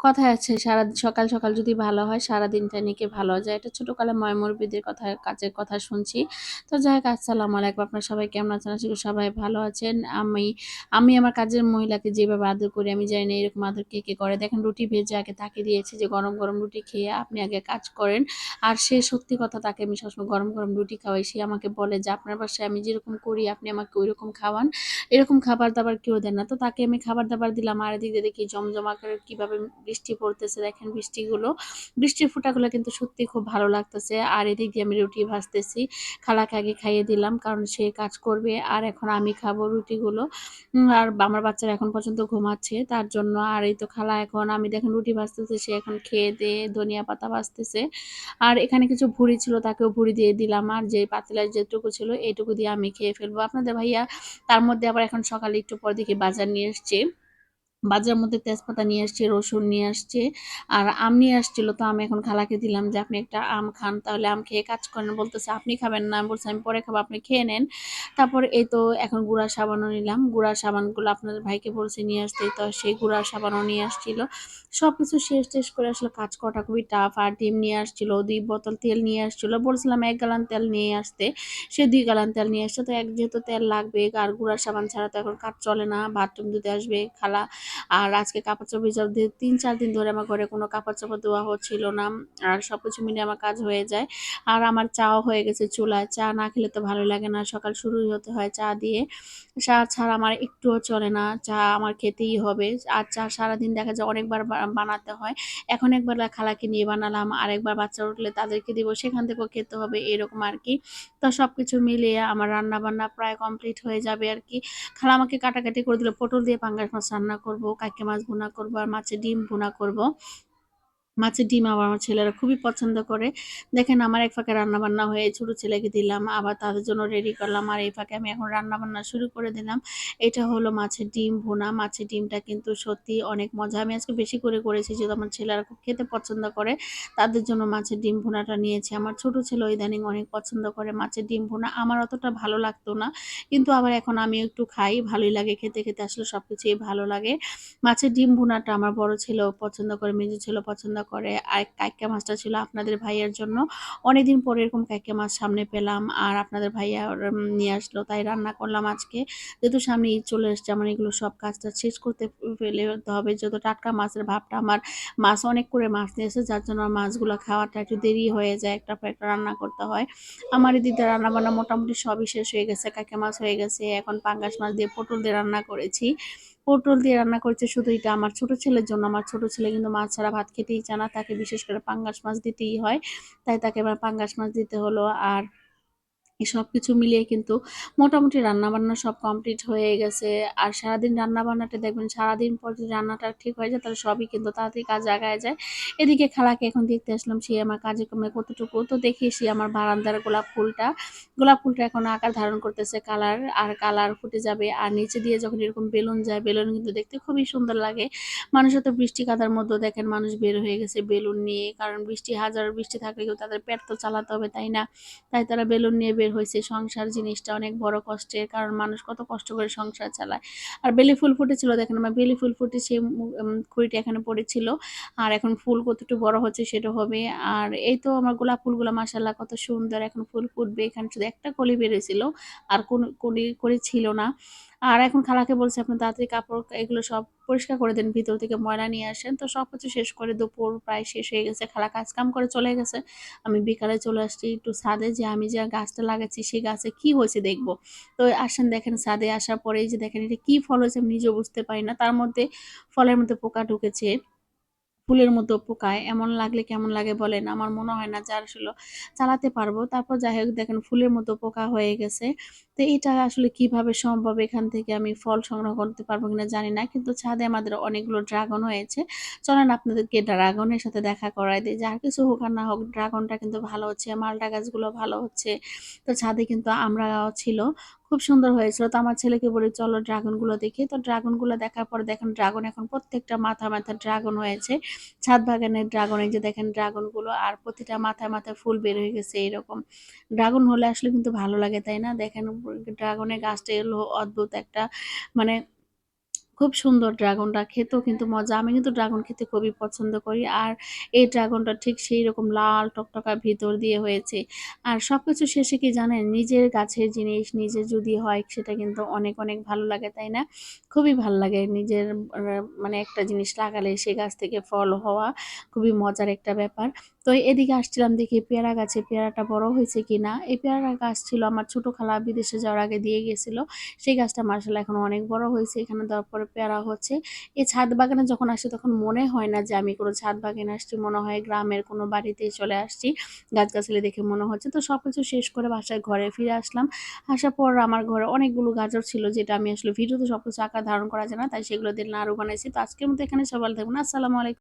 কথায় আছে সারা সকাল সকাল যদি ভালো হয় সারা দিনটা নাকি ভালো যায়। এটা ছোটকালে ময়মরবিদের কথা, কাজের কথা শুনছি। তো যাই হোক, আসসালামু আলাইকুম। আপনার সবাই কেমন আছেন? আশা করি সবাই ভালো আছেন। আমি আমি আমার কাজের মহিলাকে যেভাবে আদর করি, আমি জানি না এরকম আদর কে কে করে। দেখেন, রুটি ভেজে আগে তাকে দিয়েছি যে গরম গরম রুটি খেয়ে আপনি আগে কাজ করেন। আর সে সত্যি কথা, তাকে আমি সবসময় গরম গরম রুটি খাওয়াই। সে আমাকে বলে যে, আপনার বাসায় আমি যেরকম করি, আপনি আমাকে ওই রকম খাওয়ান। এরকম খাবার দাবার কেউ দেন না। তো তাকে আমি খাবার দাবার দিলাম। আর এদিকে দেখি জমজমা করে কীভাবে বৃষ্টি পড়তেছে, দেখেন বৃষ্টিগুলো। বৃষ্টির ফুটাগুলো কিন্তু সত্যি খুব ভালো লাগতেছে। আর এদিক দিয়ে আমি রুটি ভাজতেছি। খালাকে আগে খাইয়ে দিলাম, কারণ সে কাজ করবে। আর এখন আমি খাব রুটিগুলো। আর আমার বাচ্চারা এখন পর্যন্ত ঘুমাচ্ছে, তার জন্য আর এই তো খালা এখন, আমি দেখেন রুটি ভাজতেছে, সে এখন খেয়ে দিয়ে ধনিয়া পাতা ভাজতেছে। আর এখানে কিছু ভুড়ি ছিল, তাকেও ভুড়ি দিয়ে দিলাম। আর যে পাতিলার যেটুকু ছিল এইটুকু দিয়ে আমি খেয়ে ফেলব। আপনাদের ভাইয়া, তার মধ্যে আবার এখন সকালে একটু পর দেখি বাজার নিয়ে এসছে। বাজার মধ্যে তেজপাতা নিয়ে আসছে, রসুন নিয়ে আসছে, আর আম নিয়ে আসছিল, তো আমি এখন খালাকে দিলাম যে আপনি একটা আম খান, তাহলে আম খেয়ে কাজ করেন। বলতেছে, আপনি খাবেন না। বলছে, আমি পরে খাব, আপনি খেয়ে নেন। তারপর এই তো এখন গুঁড়া সাবানও নিলাম। গুঁড়া সাবানগুলো আপনার ভাইকে বলছে, নিয়ে আসতে। তো সেই গুঁড়া সাবানও নিয়ে আসছিল। সব কিছু শেষ শেষ করে আসলে কাজ করাটা খুবই টাফ আর ডিম নিয়ে আসছিল, দুই বোতল তেল নিয়ে আসছিল। বলছিলাম, এক গালান তেল নিয়ে আসতে। সে দুই গালান তেল নিয়ে আসছে। তো এক, যেহেতু তেল লাগবে, আর গুঁড়া সাবান ছাড়া তো এখন কাজ চলে না, বাথরুম দিতে আসবে, খালা আর আজকে কাপড় চোপড় ভিজাও তিন, চার দিন ধরে আমার ঘরে কোনো কাপড় চোপড় দেওয়া হচ্ছিল না। আর সব কিছু মিলে আমার কাজ হয়ে যায়। আর আমার চাও হয়ে গেছে চুলায়। চা না খেলে তো ভালো লাগে না। সকাল শুরুই হতে হয় চা দিয়ে। চা ছাড়া আমার একটুও চলে না। চা আমার খেতেই হবে। আর চা সারাদিন দেখা যায় অনেকবার বানাতে হয়। এখন একবার খালাকে নিয়ে বানালাম। আরেকবার বাচ্চা উঠলে তাদেরকে দিব। সেখান থেকেও খেতে হবে এরকম আর কি। তো সব কিছু মিলিয়ে আমার রান্না বান্না প্রায় কমপ্লিট হয়ে যাবে আর কি। খালা আমাকে কাটাকাটি করে দিল। পটল দিয়ে পাঙ্গাস মাছ রান্না করব। কাঁকড়া মাছ ভুনা করব আর মাছের ডিম ভুনা করব। মাছের ডিম আবার আমার ছেলেরা খুবই পছন্দ করে। দেখেন আমার এক ফাঁকে রান্নাবান্না হয়ে ছোটো ছেলেকে দিলাম, আবার তাদের জন্য রেডি করলাম, আর এই ফাঁকে আমি এখন রান্নাবান্না শুরু করে দিলাম। এটা হলো মাছের ডিম ভুনা। মাছের ডিমটা কিন্তু সত্যি অনেক মজা। আমি আজকে বেশি করে করেছি, যেহেতু আমার ছেলেরা খুব খেতে পছন্দ করে, তাদের জন্য মাছের ডিম ভুনাটা নিয়েছি। আমার ছোট ছেলে ইদানিং অনেক পছন্দ করে মাছের ডিম ভুনা। আমার অতটা ভালো লাগতো না, কিন্তু আবার এখন আমি একটু খাই, ভালোই লাগে খেতে খেতে, আসলে সব কিছুই ভালো লাগে। মাছের ডিম ভুনাটা আমার বড় ছেলেও পছন্দ করে, মেজো ছেলেও পছন্দ করে। আর কাইকা মাছটা ছিল আপনাদের ভাইয়ের জন্য। অনেকদিন পরে এরকম কাইকা মাছ সামনে পেলাম আর আপনাদের ভাইয়া নিয়ে আসলো, তাই রান্না করলাম আজকে। যেহেতু সামনে ঈদ চলে এসছে, আমার এগুলো সব কাজটা শেষ করতে ফেলে হবে। যত টাটকা মাছের ভাবটা আমার, মাছ অনেক করে মাছ নিয়েছে যার জন্য মাছগুলো খাওয়াটা একটু দেরি হয়ে যায়। একটা একটা রান্না করতে হয়। আমার দিদি রান্না বান্না মোটামুটি সবই শেষ হয়ে গেছে কাকে মাছ হয়ে গেছে। এখন পাঙ্গাস মাছ দিয়ে পটল দিয়ে রান্না করেছি। পটল দিয়ে রান্না করেছে, শুধু এটা আমার ছোট ছেলের জন্য। আমার ছোট ছেলে কিন্তু মাছ ছাড়া ভাত খেতেই চায় না, তাকে বিশেষ করে পাঙ্গাস মাছ দিতেই হয়। তাই তাকে এবার পাঙ্গাস মাছ দিতে হলো। আর সব কিছু মিলিয়ে কিন্তু মোটামুটি রান্নাবান্না সব কমপ্লিট হয়ে গেছে। আর সারাদিন রান্নাবান্নাটা দেখবেন, সারাদিন পর যদি রান্নাটা ঠিক হয়ে যায়, তাহলে সবই কিন্তু তাড়াতাড়ি কাজ আগায় যায়। এদিকে খালাকে এখন দেখতে আসলাম, সে আমার কাজে কমে কতটুকু। তো দেখি সে আমার বারান্দার গোলাপ ফুলটা গোলাপ ফুলটা এখন আকার ধারণ করতেছে কালার, আর কালার ফুটে যাবে। আর নিচে দিয়ে যখন এরকম বেলুন যায়, বেলুন কিন্তু দেখতে খুবই সুন্দর লাগে। মানুষ তো বৃষ্টি কাদার মধ্যে দেখেন মানুষ বের হয়ে গেছে বেলুন নিয়ে, কারণ বৃষ্টি, হাজার বৃষ্টি থাকলে তাদের পেট তো চালাতে হবে, তাই না? তাই তারা বেলুন নিয়ে বের হয়েছে, সংসার জিনিসটা অনেক বড় কষ্টের কারণ মানুষ কত কষ্ট করে সংসার চালায়। আর বেলি ফুল ফুটেছিল, দেখেন আমার বেলি ফুল ফুটে সেই খুঁড়িটা এখানে পড়েছিল। আর এখন ফুল কতটুকু বড় হচ্ছে সেটা হবে। আর এই তো আমার গোলাপ ফুলগুলো মাসাল্লাহ কত সুন্দর, এখন ফুল ফুটবে। এখানে শুধু একটা কলি বেড়েছিল আর কোন কলি করে ছিল না। আর এখন খালাকে বলছে আপনি তাড়াতাড়ি কাপড় এগুলো সব পরিষ্কার করে দেন, ভিতর থেকে ময়লা নিয়ে আসেন। তো সব কিছু শেষ করে দুপুর প্রায় শেষ হয়ে গেছে। খালা কাজ কাম করে চলে গেছে। আমি বিকালে চলে আসছি একটু ছাদে, যে আমি যে গাছটা লাগাচ্ছি সেই গাছে কি হয়েছে দেখব। তো আসেন দেখেন ছাদে আসার পরেই যে দেখেন, এটা কি ফল হয়েছে আমি নিজেও বুঝতে পারি না। তার মধ্যে ফলের মধ্যে পোকা ঢুকেছে। ফুলের মতো পোকায়, এমন লাগলে কেমন লাগে বলেন? আমার মনে হয় না যে আসলে চালাতে পারব। তারপর যাই হোক, দেখেন ফুলের মতো পোকা হয়ে গেছে। তো এটা আসলে কীভাবে সম্ভব? এখান থেকে আমি ফল সংগ্রহ করতে পারব কিনা জানি না। কিন্তু ছাদে আমাদের অনেকগুলো ড্রাগন হয়েছে। চলেন আপনাদেরকে ড্রাগনের সাথে দেখা করাই দিই। যার কিছু হোক আর না হোক, ড্রাগনটা কিন্তু ভালো হচ্ছে, মালটা গাছগুলো ভালো হচ্ছে। তো ছাদে কিন্তু আমরা ছিল। খুব সুন্দর হয়েছিল। তো আমার ছেলেকে বলি, চলো ড্রাগনগুলো দেখি। তো ড্রাগনগুলো দেখার পর দেখেন ড্রাগন এখন প্রত্যেকটা মাথা মাথা ড্রাগন হয়েছে। ছাদ বাগানের ড্রাগন, এই যে দেখেন ড্রাগনগুলো, আর প্রতিটা মাথায় মাথায় ফুল বের হয়ে গেছে এরকম ড্রাগন হলে আসলে কিন্তু ভালো লাগে, তাই না? দেখেন ড্রাগনের গাছটা এলো, অদ্ভুত একটা মানে খুব সুন্দর ড্রাগনটা খেতেও কিন্তু মজা। আমি কিন্তু ড্রাগন খেতে খুবই পছন্দ করি। আর এই ড্রাগনটা ঠিক সেই রকম লাল টকটকা ভিতর দিয়ে হয়েছে। আর সব কিছু শেষে কি জানেন, নিজের গাছের জিনিস নিজে যদি হয়, সেটা কিন্তু অনেক অনেক ভালো লাগে, তাই না? খুবই ভালো লাগে নিজের মানে একটা জিনিস লাগালে সে গাছ থেকে ফল হওয়া খুবই মজার একটা ব্যাপার। তো এদিকে আসছিলাম দেখি পেয়ারা গাছে, পেয়ারাটা বড় হয়েছে কিনা? এই পেয়ারা গাছ ছিল আমার ছোট খালা বিদেশে যাওয়ার আগে দিয়ে গেছিল। সেই গাছটা মার্শাল এখন অনেক বড় হয়েছে। এখানে দেওয়ার পরে পেয়ারা হচ্ছে। এই ছাদ বাগানে যখন আসি তখন মনে হয় না যে আমি কোনো ছাদ বাগানে আসছি, মনে হয় গ্রামের কোনো বাড়িতে চলে আসছি, গাছগাছালি দেখে মনে হচ্ছে। তো সব কিছু শেষ করে বাসায় ঘরে ফিরে আসলাম। আসার পর আমার ঘরে অনেকগুলো গাজর ছিল যেটা আমি আসলে ভিডিওতে সব কিছু আকার ধারণ করা যায় না, তাই সেগুলো দিয়ে নাড়ু বানাইছি। তো আজকের মতো এখানে সবাই থাকবেন। আসসালামু আলাইকুম।